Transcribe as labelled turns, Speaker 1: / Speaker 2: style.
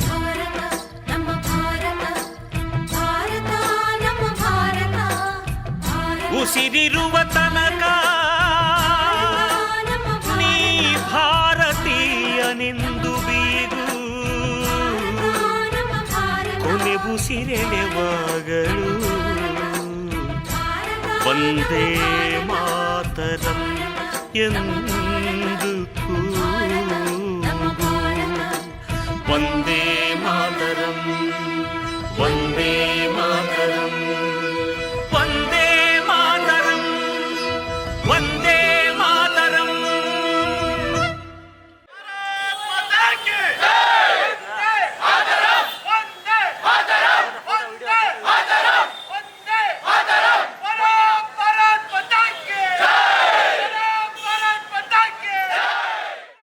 Speaker 1: ಭಾರತ ನಮ್ಮ ಭಾರತ ಭಾರತ ನಮ್ಮ ಭಾರತ ಭಾರತ
Speaker 2: ಉಸಿರಿರುವ ತನಕ
Speaker 1: ನಮ್ಮ
Speaker 2: ನೀ
Speaker 1: ಭಾರತ
Speaker 2: ಭಾರತೀಯನೆಂದು ಬೀರು
Speaker 1: ನಮ್ಮ ಭಾರತ
Speaker 2: ಕೊನೆ ಉಸಿರೆಳೆವಾಗಲು ವಂದೇ ಮಾತರಂ ఎందుకు వందే